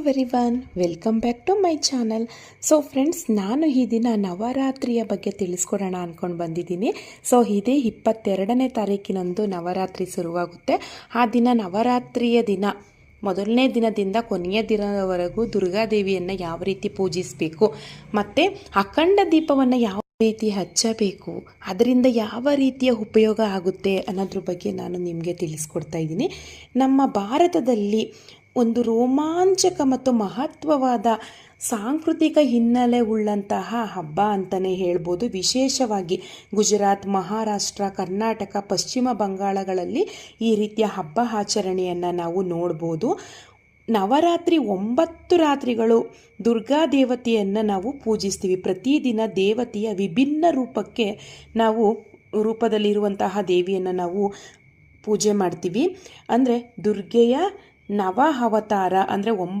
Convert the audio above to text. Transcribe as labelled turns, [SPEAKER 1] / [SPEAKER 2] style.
[SPEAKER 1] Everyone welcome back to my channel so friends ನಾನು ಈ ದಿನ ನವರಾತ್ರಿಯ ಬಗ್ಗೆ ತಿಳಿಸ್ಕೊಡೋಣ ಅಂದ್ಕೊಂಡು ಬಂದಿದ್ದೀನಿ. ಸೊ ಇದೇ ಇಪ್ಪತ್ತೆರಡನೇ ತಾರೀಕಿನಂದು ನವರಾತ್ರಿ ಶುರುವಾಗುತ್ತೆ. ಆ ದಿನ ನವರಾತ್ರಿಯ ದಿನ, ಮೊದಲನೇ ದಿನದಿಂದ ಕೊನೆಯ ದಿನದವರೆಗೂ ದುರ್ಗಾದೇವಿಯನ್ನು ಯಾವ ರೀತಿ ಪೂಜಿಸಬೇಕು, ಮತ್ತು ಅಖಂಡ ದೀಪವನ್ನು ಯಾವ ರೀತಿ ಹಚ್ಚಬೇಕು, ಅದರಿಂದ ಯಾವ ರೀತಿಯ ಉಪಯೋಗ ಆಗುತ್ತೆ ಅನ್ನೋದ್ರ ಬಗ್ಗೆ ನಾನು ನಿಮಗೆ ತಿಳಿಸ್ಕೊಡ್ತಾ ಇದ್ದೀನಿ. ನಮ್ಮ ಭಾರತದಲ್ಲಿ ಒಂದು ರೋಮಾಂಚಕ ಮತ್ತು ಮಹತ್ವವಾದ ಸಾಂಸ್ಕೃತಿಕ ಹಿನ್ನೆಲೆ ಉಳ್ಳಂತಹ ಹಬ್ಬ ಅಂತಲೇ ಹೇಳ್ಬೋದು. ವಿಶೇಷವಾಗಿ ಗುಜರಾತ್, ಮಹಾರಾಷ್ಟ್ರ, ಕರ್ನಾಟಕ, ಪಶ್ಚಿಮ ಬಂಗಾಳಗಳಲ್ಲಿ ಈ ರೀತಿಯ ಹಬ್ಬ ಆಚರಣೆಯನ್ನು ನಾವು ನೋಡ್ಬೋದು. ನವರಾತ್ರಿ ಒಂಬತ್ತು ರಾತ್ರಿಗಳು ದುರ್ಗಾ ದೇವತೆಯನ್ನು ನಾವು ಪೂಜಿಸ್ತೀವಿ. ಪ್ರತಿದಿನ ದೇವತೆಯ ವಿಭಿನ್ನ ರೂಪಕ್ಕೆ ನಾವು ರೂಪದಲ್ಲಿರುವಂತಹ ದೇವಿಯನ್ನು ನಾವು ಪೂಜೆ ಮಾಡ್ತೀವಿ. ಅಂದರೆ ದುರ್ಗೆಯ ನವ ಅವತಾರ ಅಂದರೆ ಒಂಬತ್ತು